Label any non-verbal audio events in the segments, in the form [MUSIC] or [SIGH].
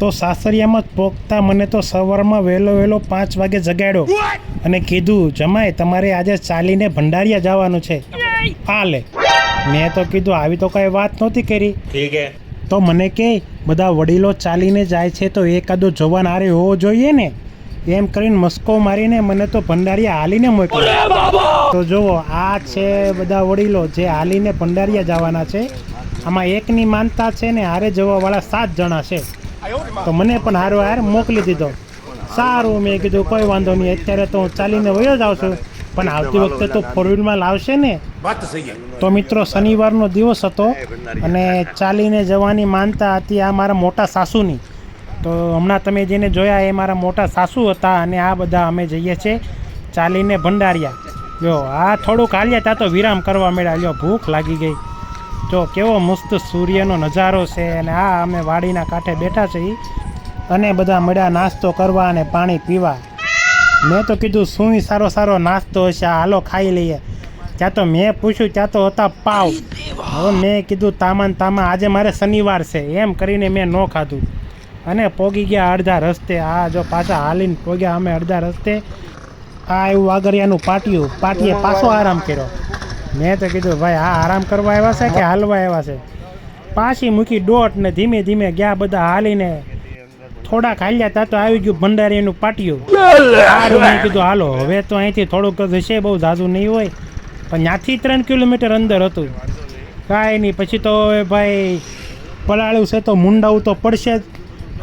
તો સાસરિયામાં પોકતા મને તો સવારમાં વહેલો વહેલો પાંચ વાગે જગાડ્યો. અને કીધું જમાય તમારે આજે ચાલીને ભંડારિયા જવાનું છે. આ લે. મેં તો કીધું આવી તો કાંઈ વાત નહોતી કરી. ઠીક તો મને કે બધા વડીલો ચાલીને જાય છે તો એકાદો જવાન આરે હોવો જોઈએ ને? એમ કરીને મસ્કો મારીને મને તો ભંડારિયા હાલીને મોકલ્યો. તો જુઓ આ છે બધા વડીલો જે હાલીને ભંડારિયા જવાના છે. આમાં એકની માનતા છે ને હારે જવાવાળા સાત જણા છે. તો મને પણ હારો હાર મોકલી દીધો. સારું મેં કીધું કોઈ વાંધો નહીં અત્યારે તો હું ચાલીને વયો જ આવશું પણ આવતી વખતે તો ફોર વ્હીલમાં લાવશે ને? તો મિત્રો શનિવારનો દિવસ હતો અને ચાલીને જવાની માનતા હતી આ મારા મોટા સાસુની. તો હમણાં તમે જેને જોયા એ મારા મોટા સાસુ હતા અને આ બધા અમે જઈએ છીએ ચાલીને ભંડારિયા. જો આ થોડુંક હાલ્યા ત્યાં તો વિરામ કરવા મળ્યા. જો ભૂખ લાગી ગઈ. જો કેવો મસ્ત સૂર્યનો નજારો છે અને આ અમે વાડીના કાંઠે બેઠા છીએ અને બધા મળ્યા નાસ્તો કરવા અને પાણી પીવા. મેં તો કીધું, શું સારો સારો નાસ્તો હશે? હાલો ખાઈ લઈએ. ત્યાં તો મેં પૂછ્યું, ત્યાં તો હતા પાવ. હવે મેં કીધું, તામાન, તામા, આજે મારે શનિવાર છે. એમ કરીને મેં ન ખાધું. અને પોગી ગયા અડધા રસ્તે. આ જો પાછા હાલીને પોગ્યા અમે અડધા રસ્તે. આ એવું વાગરિયાનું પાટિયું. પાટીએ પાછો આરામ કર્યો. મેં તો કીધું, ભાઈ, આ આરામ કરવા આવ્યા છે કે હાલવા આવ્યા છે? પાછી મૂકી દોટ ને ધીમે ધીમે ગયા બધા હાલીને. થોડાક હાલ્યા તા તો આવી ગયું ભંડારીનું પાટિયું. સારું કીધું, હાલો, હવે તો અહીંથી થોડુંક હશે, બહુ ઝાઝું નહીં હોય. પણ ત્યાંથી ત્રણ કિલોમીટર અંદર હતું. કાંઈ નહીં, પછી તો હવે ભાઈ પલાળ્યું છે તો મુંડાવું તો પડશે જ.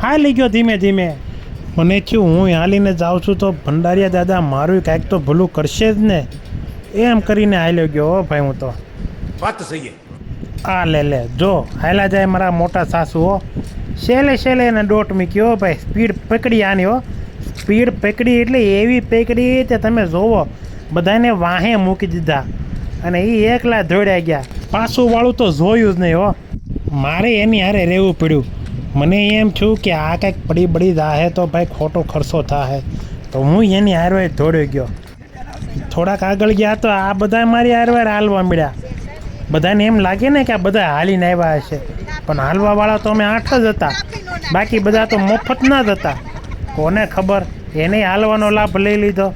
હાલી ગયો ધીમે ધીમે. મને થયું, હું હાલીને જાઉં છું તો ભંડારીયા દાદા મારું કાંઈક તો ભલું કરશે જ ને. એમ કરીને હાલ્યો ગયો હો ભાઈ હું તો. વાત સહી આ લે લે જો હાલા જાય મારા મોટા સાસુ હો. શેલે શેલે એને ડોટ મૂક્યો ભાઈ સ્પીડ પકડી આની હો. સ્પીડ પકડી એટલે એવી પકડી કે તમે જોવો બધાને વાહે મૂકી દીધા. અને એ એકલા દોડ્યા ગયા. પાછુંવાળું તો જોયું જ નહીં હો. મારે એની હારે રહેવું પડ્યું. મને એમ છું કે આ કંઈક પડી બળી જાહે તો ભાઈ ખોટો ખર્ચો થાહે. તો હું એની હારે દોડ્યો ગયો. થોડાક આગળ ગયા તો આ બધા મારી હારવાર હાલવા મળ્યા બધાને એમ લાગે ને કે આ બધા હાલીને આવ્યા હશે. પણ હાલવાવાળા તો અમે આઠ જ હતા. બાકી બધા તો મફતના જ હતા. કોને ખબર? એને હાલવાનો લાભ લઈ લીધો.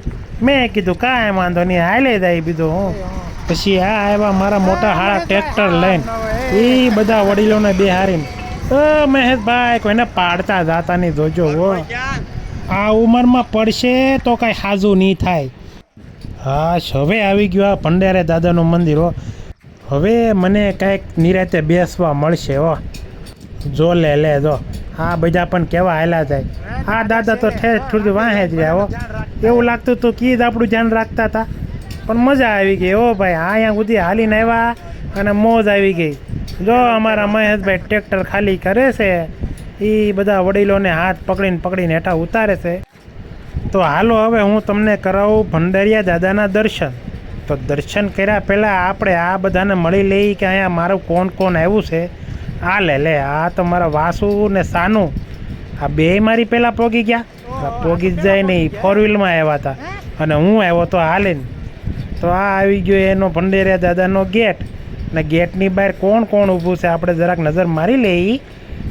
મેં કીધું, કાંઈ વાંધો નહીં, હાલે જાય બીજું હું. પછી આ આવ્યા મારા મોટા હાળા ટ્રેક્ટર લઈને. એ બધા વડીલોને બેહારીને મહેશભાઈ, કોઈને પાડતા જાતા નહીં, જોજો હો. આ ઉંમરમાં પડશે તો કાંઈ હાજુ નહીં થાય. હા, હવે આવી ગયો આ ભંડારે દાદાનું મંદિર, હો. હવે મને કાંઈક નિરાતે બેસવા મળશે, હો. જો લે લે, જો. આ બધા પણ કેવા હાલ્યા જાય આ દાદા તો ઠેર ઠૂર વાહે જ રહ્યા, હો. એવું લાગતું હતું કે જ આપણું ધ્યાન રાખતા હતા. પણ મજા આવી ગઈ, હો, ભાઈ. અહીંયા સુધી હાલીને આવ્યા અને મોજ આવી ગઈ. જો અમારા મહેશભાઈ ટ્રેક્ટર ખાલી કરે છે એ બધા વડીલોને હાથ પકડીને પકડીને હેઠા ઉતારે છે. તો હાલો હવે હું તમને કરાવું ભંડારિયા દાદાના દર્શન. તો દર્શન કર્યા પહેલાં આપણે આ બધાને મળી લઈ કે અહીંયા મારું કોણ કોણ આવ્યું છે. આ લે લે, આ તો મારા વાસુ ને સાનું. આ બે મારી પહેલાં પોગી ગયા. પોગી જાય નહીં ફોર વ્હીલમાં આવ્યા હતા. અને હું આવ્યો તો હાલીને. તો આ આવી ગયો એનો ભંડેરિયા દાદાનો ગેટ. ને ગેટની બહાર કોણ કોણ ઊભું છે આપણે જરાક નજર મારી લઈ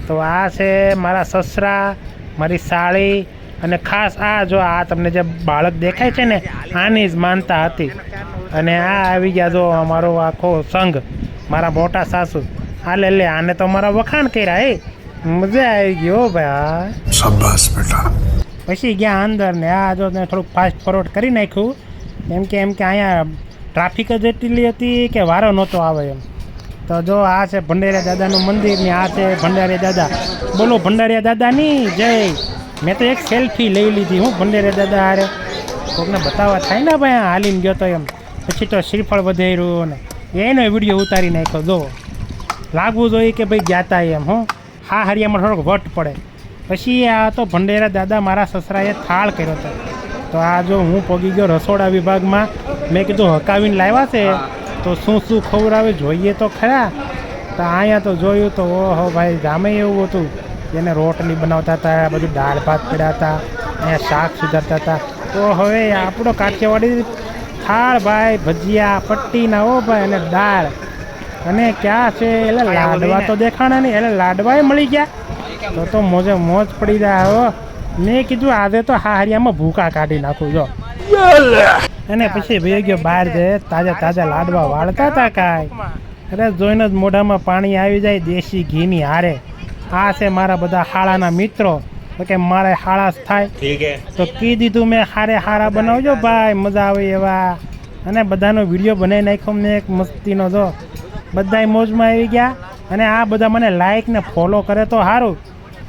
તો આ છે મારા સસરા, મારી સાળી અને ખાસ આ જો આ તમને જે બાળક દેખાય છે ને આની જ માનતા હતી. અને આ આવી ગયા જો અમારો આખો સંઘ મારા મોટા સાસુ. આ લે લે આને તો અમારા વખાણ કર્યા એ મજા આવી ગયો ભાઈ. પછી ગયા અંદર ને આ જો મેં થોડુંક ફાસ્ટ ફોરવર્ડ કરી નાખ્યું. એમ કે એમ કે અહીંયા ટ્રાફિક જ એટલી હતી કે વારો નહોતો આવે એમ. તો જો આ છે ભંડેરિયા દાદાનું મંદિર ને આ છે ભંડારિયા દાદા. બોલો ભંડારિયા દાદાની જય. મેં તો એક સેલ્ફી લઈ લીધી હું ભંડારિયા દાદા હારે. કોકને બતાવવા થાય ને ભાઈ હાલીને ગયો તો એમ. પછી તો શ્રીફળ વધેર્યું ને. એનો વીડિયો ઉતારી નાખ્યો જો. લાગવું જોઈએ કે ભાઈ જ્ઞાતા એમ હું. હા હરિયામાં થોડોક વટ પડે. પછી આ તો ભંડેરા દાદા મારા સસરાએ થાળ કર્યો હતો તો આ જો હું પગી ગયો રસોડા વિભાગમાં મેં કીધું હકાવીને લાવ્યા છે. તો શું શું ખવડાવે જોઈએ તો ખરા. તો અહીંયા તો જોયું તો ઓહો ભાઈ ગામે એવું હતું. જેને રોટલી બનાવતા હતા બધું દાળ ભાત પડ્યા હતા અહીંયા શાક સુધારતા હતા. તો હવે આપણો કાઠિયાવાડી થાળ ભાઈ ભજીયા પટ્ટીના ઓ ભાઈ અને દાળ. અને ક્યાં છે? એટલે લાડવા તો દેખાણા નહીં. એટલે લાડવાય મળી ગયા. તો તો મોજે મોજ પડી જાય. હો મેં કીધું આજે તો હારિયામાં ભૂકા કાઢી નાખું જો. અને પછી ભાઈ ગયો બહાર જાય તાજા તાજા લાડવા વાળતા હતા કાંઈ. અરે જોઈને જ મોઢામાં પાણી આવી જાય દેશી ઘીની હારે. આ છે મારા બધા હાળાના મિત્રો. તો કે મારે હાળા થાય. તો કી દીધું મેં હારે હારા બનાવજો ભાઈ મજા આવે એવા. અને બધાનો વીડિયો બનાવી નાખ્યો મેં એક મસ્તીનો તો બધા મોજમાં આવી ગયા. અને આ બધા મને લાઈક ને ફોલો કરે તો સારું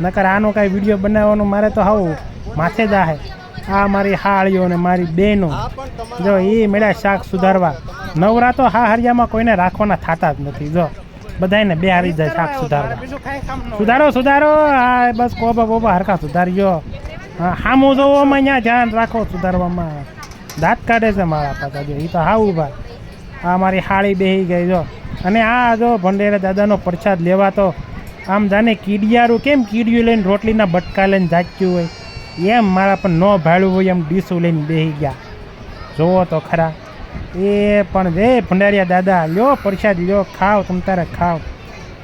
નકર આનો કાંઈ વીડિયો બનાવવાનું મારે તો આવું માથે જાહે આ મારી હાળીઓ ને મારી બહેનો. જો એ મેળા શાક સુધારવા. નવરા તો હા હરિયામાં કોઈને રાખવાના થતા જ નથી જો. બધાને બે હારી જાય શાક સુધારવા. સુધારો સુધારો. હા બસ કોબા બોબા હરખા સુધારજો હા હામું જોવામાં અહીંયા ધ્યાન રાખો સુધારવામાં. દાંત કાઢે છે મારા પાછા જો એ તો હા ઊભા. આ મારી હાળી બેહી ગઈ જો. અને આ જો ભંડેરા દાદાનો પ્રસાદ લેવા તો આમ જાને કીડિયારું કેમ કીડિયું લઈને રોટલીના બટકા લઈને જાચ્યું હોય? એમ મારા પણ ન ભાડ્યું હોય એમ ડીસું લઈને બેહી ગયા. જોવો તો ખરા. એ પણ રે ભંડારિયા દાદા, લ્યો પ્રસાદ, લ્યો ખાવ તમ તારે ખાવ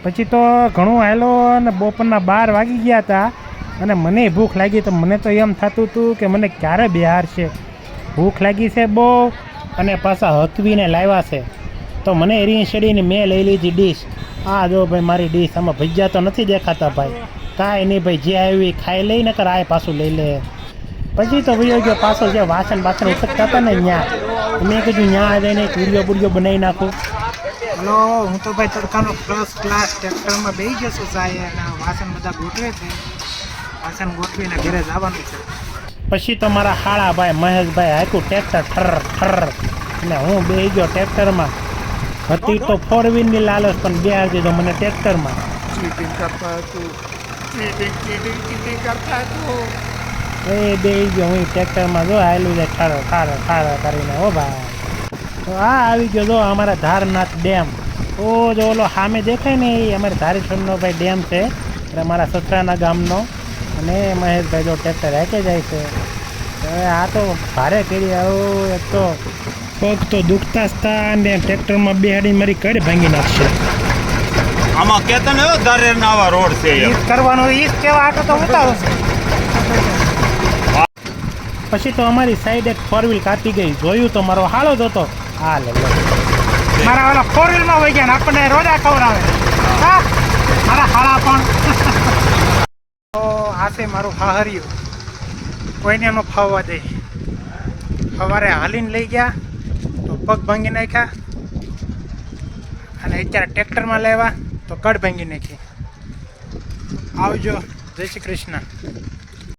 પછી તો ઘણું હાલો અને બપોરના બાર વાગી ગયા હતા અને મને ભૂખ લાગી તો મને તો એમ થતું હતું કે મને ક્યારે બિહાર છે? ભૂખ લાગી છે બહુ અને પાછા હકવીને લાવ્યા છે. તો મને એરી શેડીને મેં લઈ લીધી ડીશ. આ જો ભાઈ મારી ડીશ, આમાં ભજીયા તો નથી દેખાતા ભાઈ. કાંઈ નહીં ભાઈ, જે આવી ખાઈ લઈને કર આ પાછું લઈ લે. પછી તો ભાઈ ગયો, પાછો જે વાસણ બાસણ ઉસકતા હતા ને ત્યાં મેં કીધું ત્યાં જઈને ચૂરીઓ બુરીઓ બનાવી નાખો. હલો હું તો ભાઈ તડકાનો ફર્સ્ટ ક્લાસ ટ્રેક્ટરમાં બેસી ગયો છું સાહેબ અને વાસણ બધા ગોઠવે છે. વાસણ ગોઠવીને ઘરે જવાનું છે. પછી તો મારા હાળા ભાઈ મહેશભાઈ હાકું ટ્રેક્ટર ઠર ઠર. અને હું બેસી ગયો ટ્રેક્ટરમાં. હતી તો ફોર વ્હીલની લાલચ પણ બે આવી દીધો મને ટ્રેક્ટરમાં. ચીટિંગ કરતા હતું. ચીટિંગ ચીટિંગ ચીટિંગ કરતા હતું. એ બે ગયો હું ટ્રેક્ટરમાં જો આવેલું છે ઠર ઠર ઠર કરીને હો ભાઈ. તો આ આવી ગયો જો અમારા ધારનાથ ડેમ. ઓ જો ઓલો સામે દેખાય ને એ અમારે ધારેશ્વરનો ભાઈ ડેમ છે એટલે અમારા સસરાના ગામનો. અને મહેશભાઈ જો ટ્રેક્ટર હેકે જાય છે. હવે આ તો ભારે કરી આવું એક તો પગ તો દુખતા જ તા ને ટ્રેક્ટરમાં બેહાડીને મારી કડ ભાંગી નાખશે. આમાં કેતન ને દરેર ના રોડ છે કરવાનું ઈ જ કેવા આટો તો ઉતારો છે. પછી તો અમારી સાઈડ એક ફોર વ્હીલ કાપી ગઈ. જોયું તો મારો હાળો જ હતો. હા લે. મારા ઓલા ફોર વ્હીલમાં વહી ગયા ને, આપણને રોજા ખવડાવે. હા, મારા હાળા પણ. [LAUGHS] તો આ મારું હાહર્યું. કોઈને એનો ફાવવા દે. સવારે હાલીને લઈ ગયા, તો પગ ભાંગી નાખ્યા. અને અત્યારે ટ્રેક્ટરમાં લેવા તો કડ ભાંગી નાખી. આવજો, જય શ્રી કૃષ્ણ.